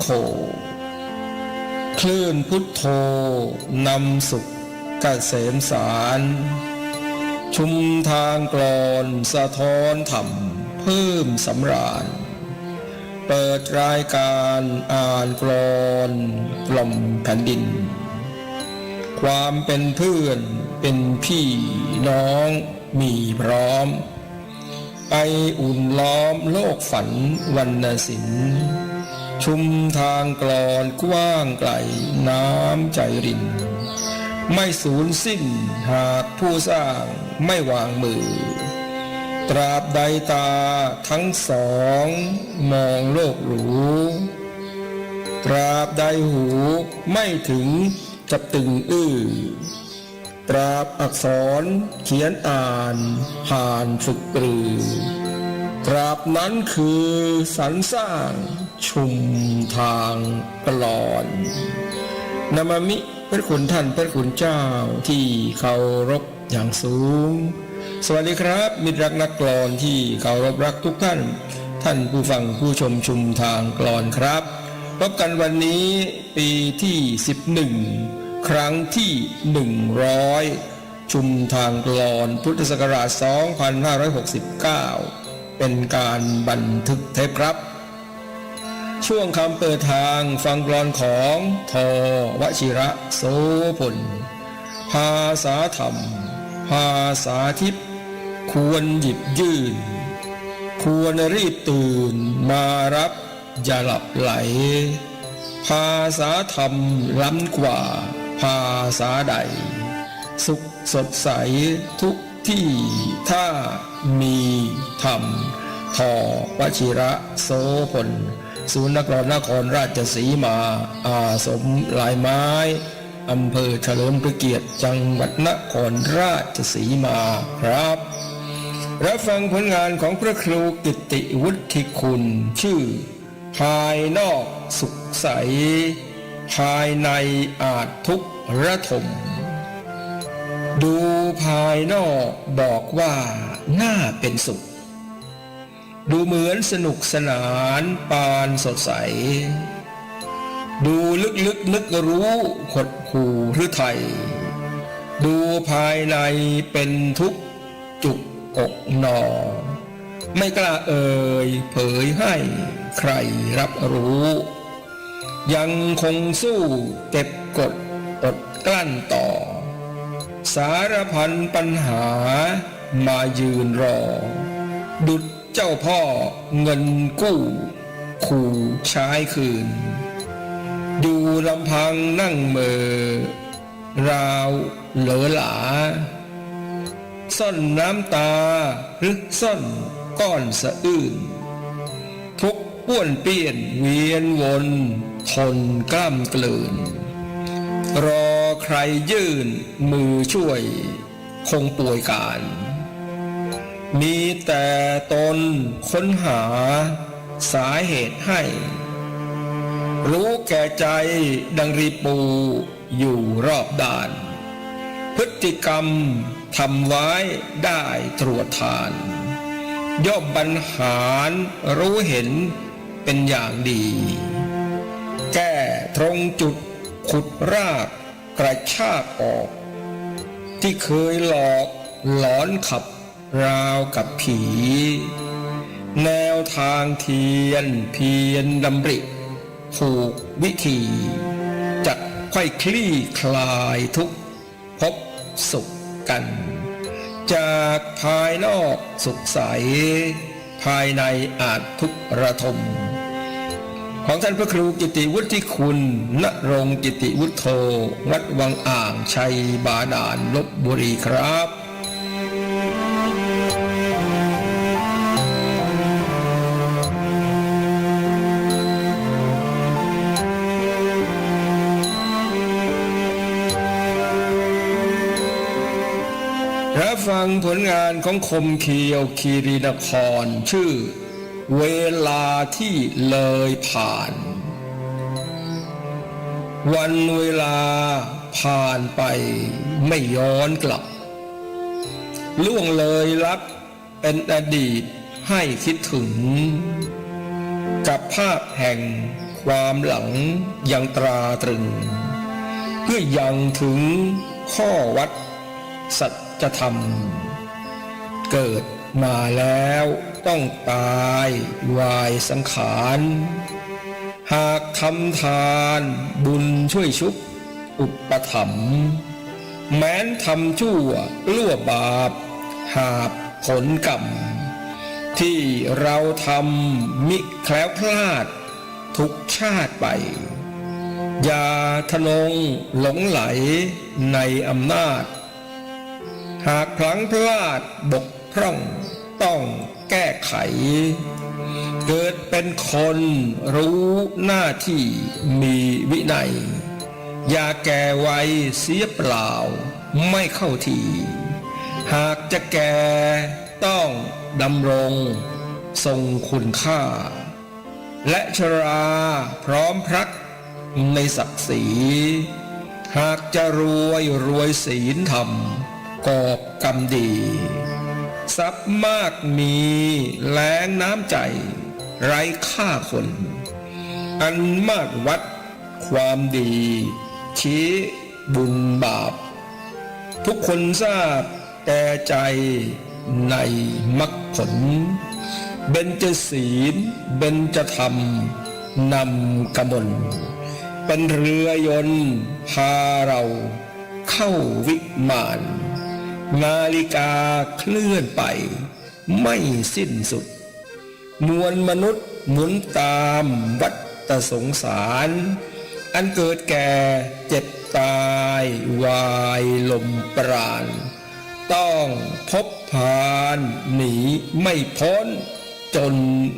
โขคลื่นพุทโธนำสุขกเกษมสาร ชุมทางกลอนสะท้อนธรรมเพิ่มสำราญ เปิดรายการอ่านกลอนกล่อมแผ่นดิน ความเป็นเพื่อนเป็นพี่น้องมีพร้อม ไปอุ่นล้อมโลกฝันวรรณศิลป์ ชุมทางกลอนกว้างไกล น้ำใจริน ไม่สูญสิ้นหากผู้สร้างไม่วางมือ ตราบใดตาทั้งสอง มองโลกหรูตราบใดหูไม่ถึงจะตึงอื้อตราบอักษรเขียนอ่านผ่านฝึกปรือ ตราบนั้นคือสรรสร้างชุมทางกลอนนามามิพระคุณท่านพระคุณเจ้าที่เคารพอย่างสูง สวัสดีครับ มิตรรักนักกลอนที่เคารพรักทุกท่าน ท่านผู้ฟังผู้ชมชุมทางกลอนครับพบกันวันนี้ปีที่ 11 ครั้งที่ 100 ชุมทางกลอนพุทธศักราช 2569 เป็นการบันทึกเทปครับ ช่วงคำเปิดทางฟังกลอนของทอวชิระโสพลภาษาธรรม ภาษาทิพย์ควรหยิบยื่น ควรรีบตื่นมารับอย่าหลับไหล ภาษาธรรมล้ำกว่า ภาษาใด สุขสดใสทุก ที่ถ้ามีธรรมทอวชิระโสพลศูนย์นักรนครราชสีมา อาสมลายไม้อำเภอเฉลิมพระเกียรติจังหวัดนครราชสีมาครับ รับฟังผลงานของพระครูกิตติวุฒิคุณ ชื่อ ภายนอกสุขใส ภายในอาจทุกระทม ดูภายนอกบอกว่าน่าเป็นสุข ดูเหมือนสนุกสนานปานสดใส ดูลึกๆนึกรู้ขดหูหรือไทย ดูภายในเป็นทุกข์จุกอกหนอ ไม่กล้าเอ่ยเผยให้ใครรับรู้ ยังคงสู้เก็บกดอดกลั้นต่อ สารพันปัญหามายืนรอ ดุดเจ้าพ่อเงินกู้ขู่ใช้คืนดูลำพังนั่งเมอราวเหลอหลา ซ่อนน้ำตาหรือซ่อนก้อนสะอื้นทุกป้วนเปี้ยนเวียนวน ทนกล้ำกลืนรอ ใครยื่นมือช่วย คงป่วยการ มีแต่ตนค้นหาสาเหตุให้ รู้แก่ใจดังรีปูอยู่รอบด้าน พฤติกรรมทำไว้ได้ตรวจทาน ย่อมบรรหารรู้เห็นเป็นอย่างดี แก้ตรงจุดขุดราก กระชากออก ที่เคยหลอกหลอนขับราวกับผี แนวทางเทียนเพียนดำริผูกวิธีจะค่อยคลี่คลายทุกพบสุขกัน จากภายนอกสุขใส ภายในอาจทุกข์ระทม ของท่านพระครูกิติวุฒิคุณณรงค์กิติวุฒโธ วัดวังอ่างชัยบาดาลลบบุรีครับรับฟังผลงานของคมเคียวคีรีนครชื่อ เวลาที่เลยผ่าน วันเวลาผ่านไปไม่ย้อนกลับ ล่วงเลยลับเป็นอดีตให้คิดถึง กับภาพแห่งความหลังยังตราตรึง เพื่อยังถึงข้อวัดสัจธรรม เกิดมาแล้ว ต้องตายวายสังขาร หากทำทานบุญช่วยชุบอุปถัมภ์แม้นทำชั่วล่วบาป หาบผลกรรม ที่เราทำมิแคล้วคลาด ทุกชาติไป อย่าทะนงหลงไหลในอำนาจ หากพลังพลาดบกพร่องต้อง แก้ไข เกิดเป็นคนรู้หน้าที่มีวินัย อย่าแก่ไวเสียเปล่าไม่เข้าที หากจะแก่ต้องดำรงทรงคุณค่า และชราพร้อมพรักในศักดิ์ศรี หากจะรวยรวยศีลธรรมกอบกรรมดี ทรัพย์มากมีแรงน้ำใจ ไร้ค่าคน อันมากวัด ความดี ชี้บุญบาป ทุกคนทราบแต่ใจในมรรคผล เบญจศีล เบญจธรรม นำกำมลเป็นเรือยนต์พาเราเข้าวิมาน นาฬิกาเคลื่อนไป ไม่สิ้นสุด มวลมนุษย์หมุนตามวัฏสงสาร อันเกิดแก่เจ็บตายวายลมปราณ ต้องพบพานหนีไม่พ้น จน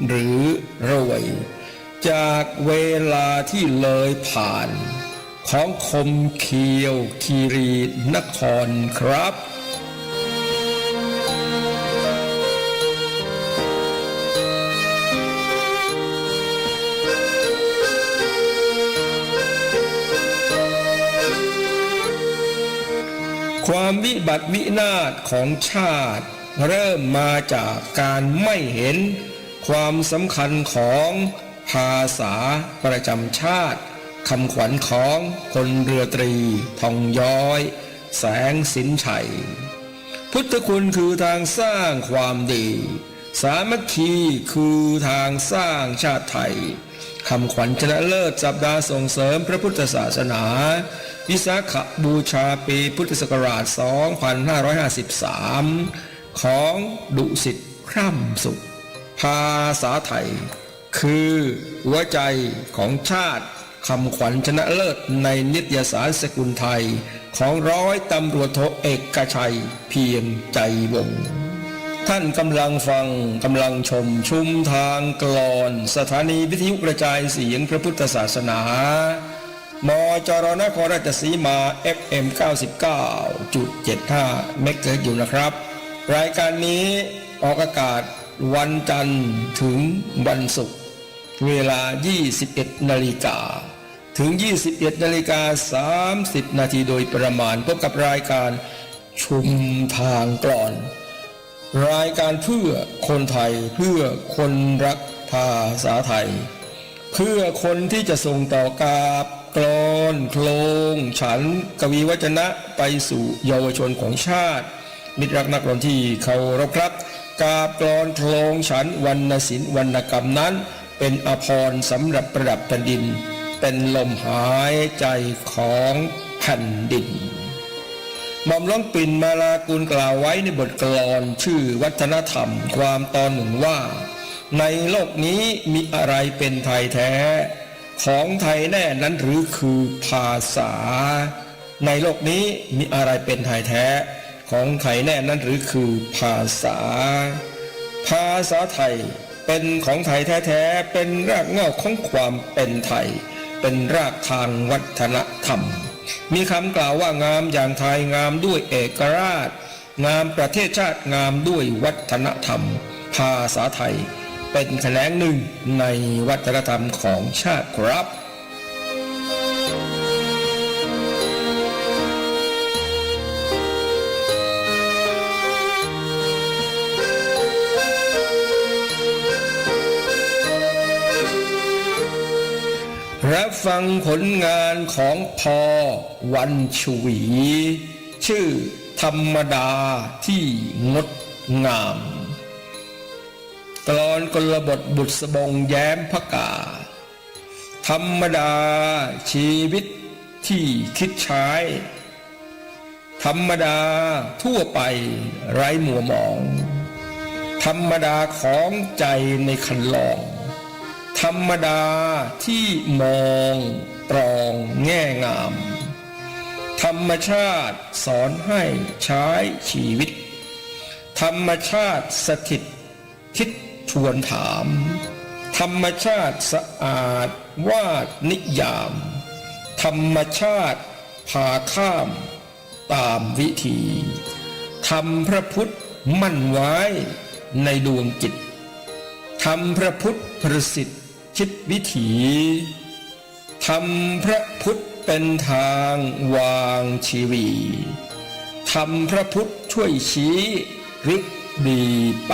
หรือรวย จากเวลาที่เลยผ่าน ของคมเคียวคีรีนครครับ ความวิบัติวินาศของชาติ เริ่มมาจากการไม่เห็น ความสำคัญของภาษาประจำชาติคำขวัญของพลเรือตรี ทองย้อย แสงสินชัย พุทธคุณคือทางสร้างความดี สามัคคีคือทางสร้างชาติไทย คำขวัญชนะเลิศสัปดาห์ส่งเสริมพระพุทธศาสนาวิสาขบูชาปีพุทธศักราช 2553 ของดุสิตคร่ำสุข ภาษาไทย คือหัวใจของชาติคำขวัญชนะเลิศในนิตยสารสกุลไทย ของร้อยตำรวจโทเอกชัยเพียงใจวงศ์ ท่านกำลังฟังกำลังชมชุมทางกลอน สถานีวิทยุกระจายเสียงพระพุทธศาสนามจรนครราชสีมา FM 99.75 เมกะอยู่นะครับ รายการนี้ออกอากาศวันจันทร์ถึงวันศุกร์เวลา 21 นาฬิกาถึง 21 นาฬิกา 30 นาทีโดยประมาณพบกับรายการชุมทางกลอน รายการเพื่อคนไทยเพื่อคนรักภาษาไทย เพื่อคนที่จะส่งต่อกาบกลอนโคลง ฉันกวีวจนะไปสู่เยาวชนของชาติ มิตรรักนักกลอนที่เคารพครับ กาบกลอนโคลงฉันวรรณศิลป์วรรณกรรมนั้น เป็นอภรสำหรับประดับแผ่นดิน เป็นลมหายใจของแผ่นดิน หม่อมหล้องปิ่นมาลากุลกล่าวไว้ในบทกลอนชื่อวัฒนธรรมความตอนหนึ่งว่า ในโลกนี้มีอะไรเป็นไทยแท้ ของไทยแน่นั้นหรือคือภาษา ในโลกนี้มีอะไรเป็นไทยแท้ ของไทยแน่นั้นหรือคือภาษา ภาษาไทยเป็นของไทยแท้ๆเป็นรากเหง้าของความเป็นไทย เป็นรากทางวัฒนธรรม มีคำกล่าวว่างามอย่างไทยงามด้วยเอกราช งามประเทศชาติงามด้วยวัฒนธรรม ภาษาไทย เป็นแขนงหนึ่งในวัฒนธรรมของชาติครับ รับฟังผลงานของพอวันชวี ชื่อธรรมดาที่งดงาม กลอนกลบทบุตรสบงแย้มพกา ธรรมดาชีวิตที่คิดใช้ ธรรมดาทั่วไปไร้หมัวหมอง ธรรมดาของใจในคันลอง ธรรมดาที่มองตรองแง่งาม ธรรมชาติสอนให้ใช้ชีวิต ธรรมชาติสถิต คิดชวนถาม ธรรมชาติสะอาดวาดนิยาม ธรรมชาติพาข้ามตามวิธีทำพระพุทธมั่นไว้ในดวงจิต ทำพระพุทธประสิทธิ์คิดวิถีทำพระพุทธเป็นทางวางชีวีทำพระพุทธช่วยชี้รึกดีไป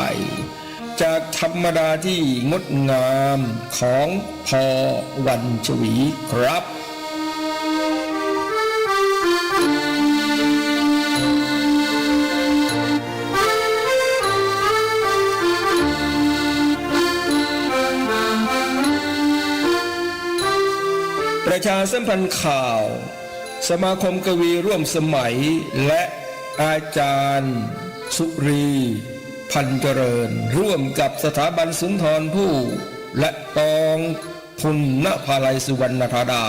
จากธรรมดาที่งดงามของพอวันชวีครับ ประชาสัมพันธ์ข่าว สมาคมกวีร่วมสมัย และอาจารย์ สุรี พันเจริญ ร่วมกับสถาบันสุนทรภู่และกองทุนนภาลัยสุวรรณธาดา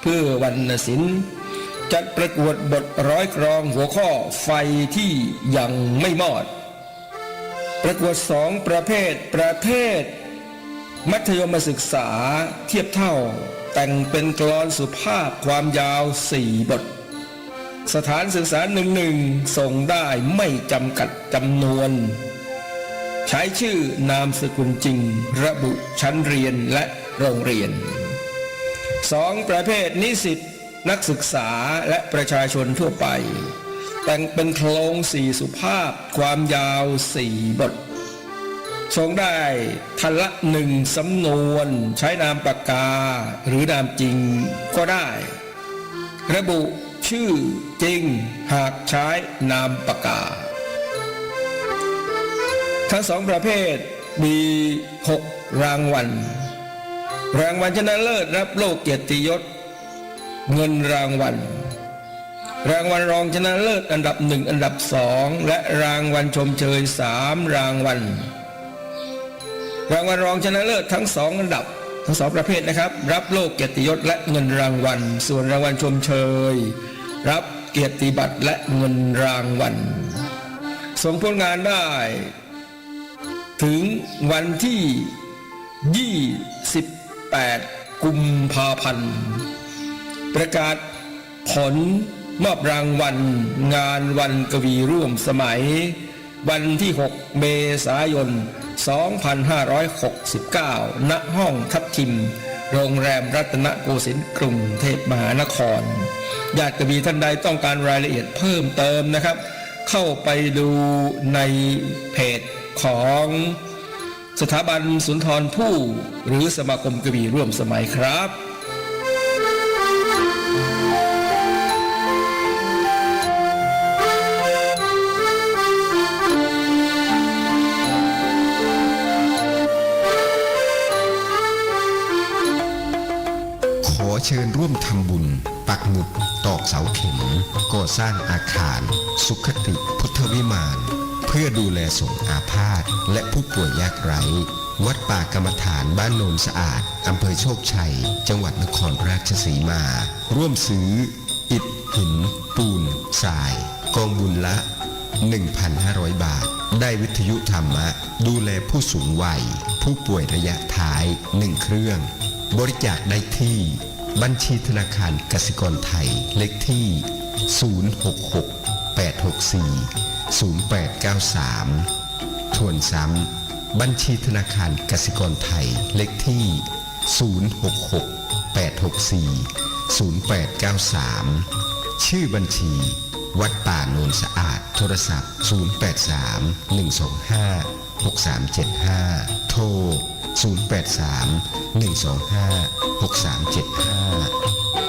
เพื่อวรรณศิลป์จัดประกวดบทร้อยกรองหัวข้อไฟที่ยังไม่มอด ประกวดสองประเภทประเภท มัธยมศึกษาเทียบเท่า แต่งเป็นกลอนสุภาพความยาวสี่บท สถานศึกษาหนึ่งหนึ่งส่งได้ไม่จำกัดจำนวน ใช้ชื่อนามสกุลจริง ระบุชั้นเรียนและโรงเรียนสองประเภทนิสิตนักศึกษาและประชาชนทั่วไป แต่งเป็นโครงสี่สุภาพความยาวสี่บท ชงได้ทันละหนึ่งสำนวน ใช้นามปากกา หรือนามจริงก็ได้ ระบุชื่อจริงหากใช้นามปากกา ทั้งสองประเภทมีหกรางวัล รางวัลชนะเลิศรับโลกเกียรติยศ เงินรางวัล รางวัลรองชนะเลิศอันดับหนึ่งอันดับสองและรางวัลชมเชยสามรางวัล รางวัลรองชนะเลิศทั้งสองอันดับ ทั้งสองประเภทนะครับ รับโลกเกียรติยศและเงินรางวัล ส่วนรางวัลชมเชย รับเกียรติบัตรและเงินรางวัลส่งผลงานได้ ถึงวันที่ 28 กุมภาพันธ์ ประกาศผลมอบรางวัล งานวันกวีร่วมสมัย วันที่ 6 เมษายน 2569 ณ ห้องทับทิม โรงแรมรัตนโกสินทร์กรุงเทพมหานคร ญาติกบีท่านใดต้องการรายละเอียดเพิ่มเติมนะครับ เข้าไปดูในเพจของสถาบันสุนทรภู่หรือสมาคมกบีร่วมสมัยครับุดตอกเสาเข็มก่อสร้างอาคาร สุขติพุทธวิมาน เพื่อดูแลสงอาพาธและผู้ป่วยยากไร้ วัดป่ากรรมฐานบ้านโนนสะอาดอำเภอโชคชัย จังหวัดนครราชสีมา ร่วมซื้อ อิฐ หิน ปูนทราย กองบุญละ 1,500 บาท ได้วิทยุธรรมะ ดูแลผู้สูงวัย ผู้ป่วยระยะท้าย 1 เครื่อง บริจาคได้ที่ บัญชีธนาคารกสิกรไทย เลขที่ 066 864 0893 ทวนซ้ำ บัญชีธนาคารกสิกรไทย เลขที่ 066 864 0893 ชื่อบัญชี วัดป่าโนนสะอาด โทรศัพท์ 083 125 6375 โทร 083 125 6375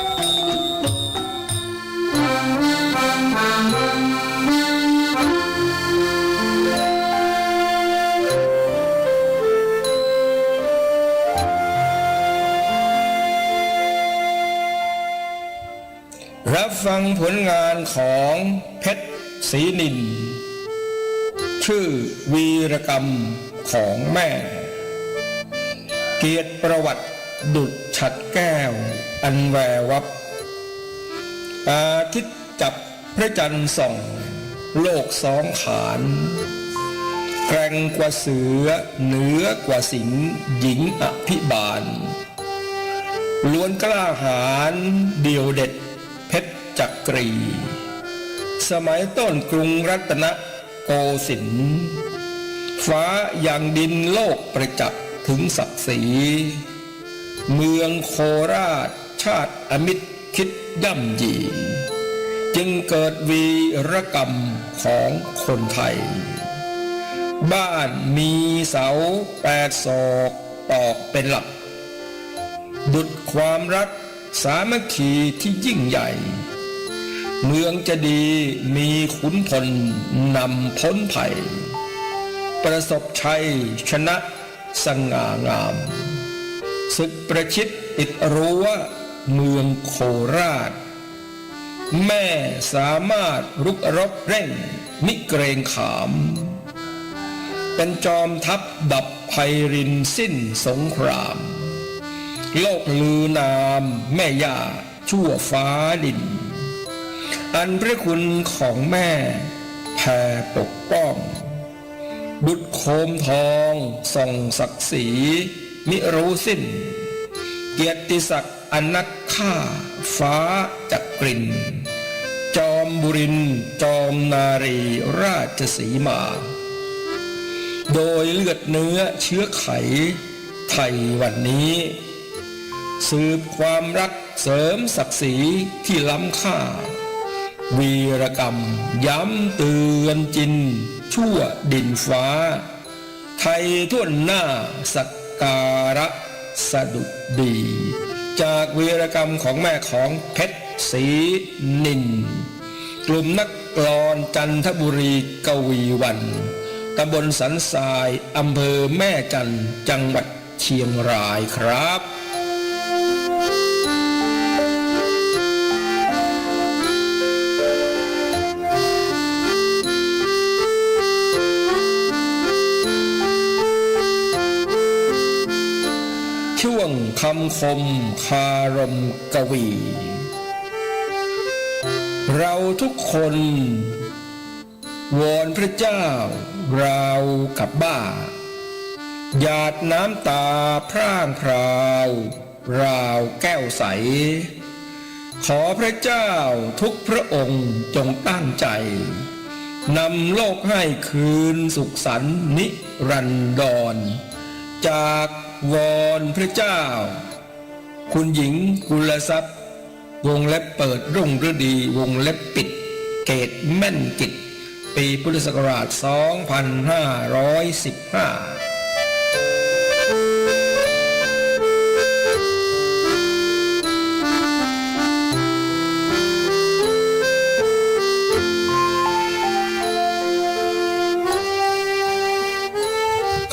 รับฟังผลงานของเพชรศรีนิน ชื่อวีรกรรมของแม่ เกียรติประวัติดุจฉัดแก้ว อันแวววับ อาทิตย์จับพระจันทร์ส่อง โลกสองขานแกร่งกว่าเสือเหนือกว่าสิงหญิงอภิบาลล้วนกล้าหาญเดียวเด็ด จักรี สมัยต้นกรุงรัตนโกสินทร์ฟ้าอย่างดินโลกประจักษ์ถึงศักดิ์ศรี เมืองโคราชชาติอมิตรคิดย่ำยี จึงเกิดวีรกรรมของคนไทย บ้านมีเสาแปดศอกตอกเป็นหลัก ดุดความรักสามัคคีที่ยิ่งใหญ่ เมืองจะดีมีขุนพลนำพ้นภัย ประสบชัยชนะสง่างามศึกประชิดติดรั้วเมืองโคราช แม่สามารถรุกรบเร่งมิเกรงขาม เป็นจอมทัพดับภัยรินสิ้นสงคราม โลกลือนามแม่ย่าชั่วฟ้าดิน อันพระคุณของแม่แผ่ปกป้อง บุตรโคมทองส่องศักดิ์ศรีมิรู้สิ้น เกียรติศักดิ์อนักฆ่า ฟ้าจักกรินจอมบุรินจอมนารีราชสีมา โดยเลือดเนื้อเชื้อไข ไทยวันนี้ สืบความรักเสริมศักดิ์ศรีที่ล้ำค่า วีรกรรม ย้ำเตือนจิน ชั่วดินฟ้า ไทยทุ่นหน้าสักการะสะดุดดี จากวีรกรรมของแม่ของเพชรศรีนิน กลุ่มนักกลอนจันทบุรีกวีวันตำบลสันทรายอำเภอแม่จันจังหวัดเชียงรายครับ ช่วงคำคมคารมกวี เราทุกคน วอนพระเจ้าเรากับบ้า หยาดน้ำตาพร่างพราว ราวแก้วใส ขอพระเจ้าทุกพระองค์จงตั้งใจนำโลกให้คืนสุขสันนิรันดรจาก วอนพระเจ้า คุณหญิงกุลทรัพย์ วงเล็บเปิดรุ่งฤดี วงเล็บปิด เกตแม่นกิจ ปีพุทธศักราช 2515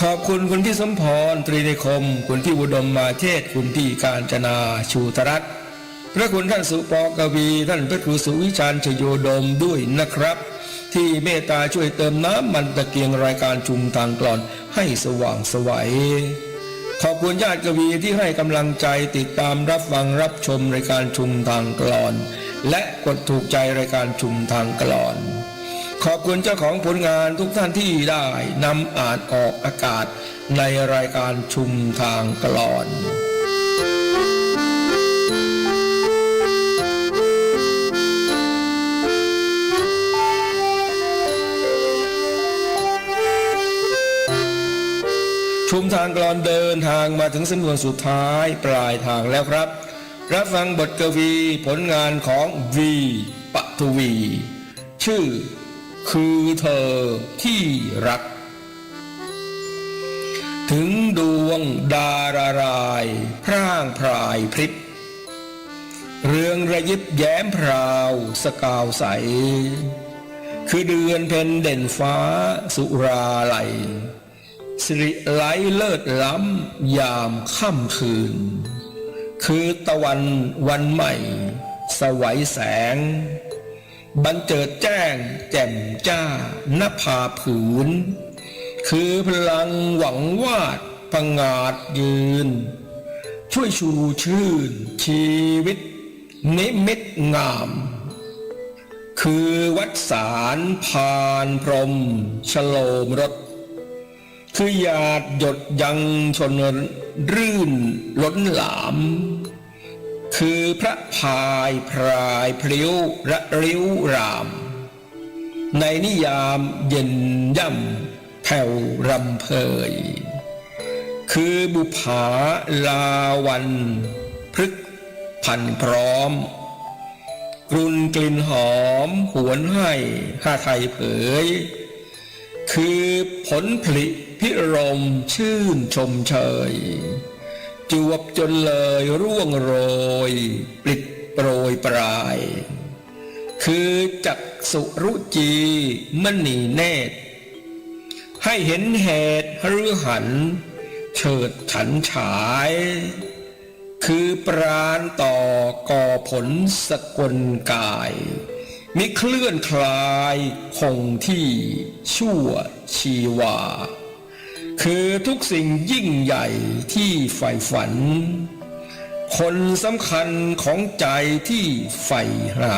ขอบคุณคุณพี่สมพรตรีนิคม คุณพี่อุดมมาเทศ คุณพี่การจนาชูตรัตพระคุณท่านสุปอกวี ท่านพระครูสุวิชาญชโยดมด้วยนะครับ ที่เมตตาช่วยเติมน้ำมันตะเกียงรายการชุมทางกลอนให้สว่างสวัยขอบคุณญาติกวีที่ให้กำลังใจติดตามรับฟังรับชมรายการชุมทางกลอน และกดถูกใจรายการชุมทางกลอน ขอบคุณเจ้าของผลงานทุกท่านที่ได้นำอ่านออกอากาศในรายการชุมทางกลอน ชุมทางกลอนเดินทางมาถึงสำนวนสุดท้ายปลายทางแล้วครับ รับฟังบทกวีผลงานของวีปทุวี ชื่อ คือเธอที่รัก ถึงดวงดารารายพร่างพรายพริบเรืองระยิบแย้มพราวสกาวใส คือเดือนเพ็ญเด่นฟ้าสุราไหลสิริไหลเลิศล้ำยามค่ำคืน คือตะวันวันใหม่ สวัยแสง บันเจิดแจ้งแจ่มจ้านภาผืน คือพลังหวังวาดพงาดยืน ช่วยชูชื่น ชีวิต นิมิตงาม คือวัดสารพานพรมฉโลมรถคือหยาดหยดยังชนรื่นล้นหลาม คือพระพายพรายพริ้วระริ้วราม ในนิยามเย็นย่ำแผ่วรำเพย คือบุภาลาวันพฤกษพันพร้อม กรุนกลิ่นหอมหวนให้ข้าไทยเผย คือผลผลิพิรมชื่นชมเชย จวบจนเลยร่วงโรย ปลิดโปรยปลาย คือจักสุรุจีมณีเนตร ให้เห็นเหตุหรือหัน เฉิดฉันฉาย คือปราณต่อก่อผลสกลกายมิเคลื่อนคลายคงที่ชั่วชีวา คือทุกสิ่งยิ่งใหญ่ที่ใฝ่ฝัน คนสำคัญของใจที่ใฝ่หา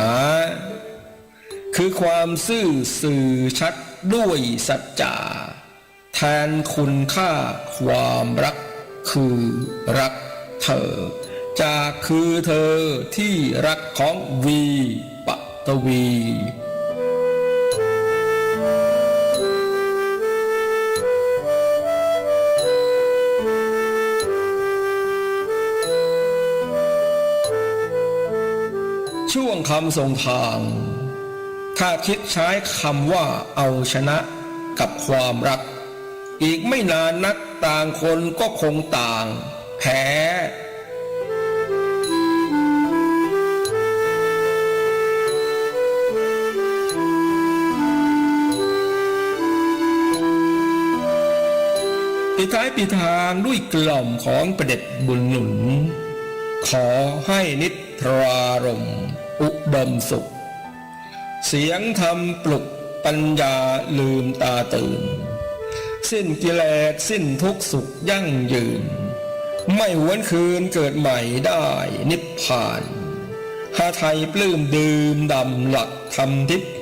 คือความซื่อสื่อชัดด้วยสัจจาแทนคุณค่าความรัก คือรักเธอ จากคือเธอที่รักของวีปตวี ช่วงคำส่งทาง ถ้าคิดใช้คำว่าเอาชนะกับความรัก อีกไม่นานนักต่างคนก็คงต่าง แพ้ปิดท้ายปิดทางด้วยกล่อมของประเด็จบุญหนุน ขอให้นิทรารมณ์ อุดมสุข เสียงธรรมปลุกปัญญาลืมตาตื่น สิ้นกิเลสสิ้นทุกสุขยั่งยืน ไม่หวนคืนเกิดใหม่ได้นิพพานหาไทยปลื้มดื่มดำหลักธรรมทิพย์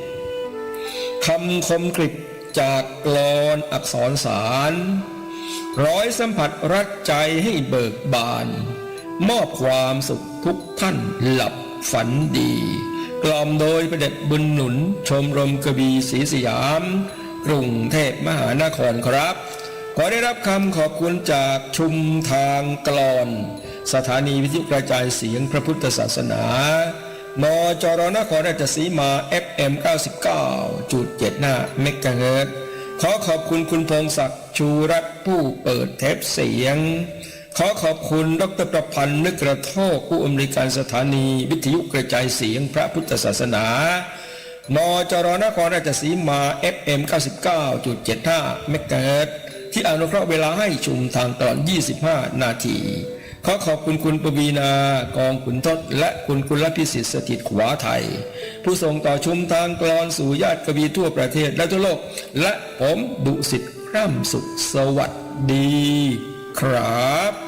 คำคมกริบจากกลอนอักษรสาร ร้อยสัมผัสรักใจให้เบิกบาน มอบความสุขทุกท่านหลับ ฝันดี กล่อมโดยประเด็จบุญหนุน ชมรมกบีศรีสยาม กรุงเทพมหานครครับ ขอได้รับคำขอบคุณจากชุมทางกลอน สถานีวิทยุกระจายเสียงพระพุทธศาสนามจรนครราชสีมา FM 99.75เมกะเฮิรตขอขอบคุณคุณพงศักดิ์ชูรัตน์ผู้เปิดเทปเสียง ขอขอบคุณดรประพันธ์นึกกระโทกผู้อำนวยการสถานี วิทยุกระจายเสียงพระพุทธศาสนามจรนครราชสีมา FM 99.75เมกะเฮิรตที่อนุเคราะห์เวลาให้ชุมทางตอด25 นาที ขอขอบคุณคุณปวีนา กองขุนทศ และคุณกุลพิสิทธิ์สถิตขวาไทย ผู้ส่งต่อชุมทางกลอนสู่ญาติกวีทั่วประเทศและทั่วโลก และผมดุสิตร่ำสุขสวัสดี ครับ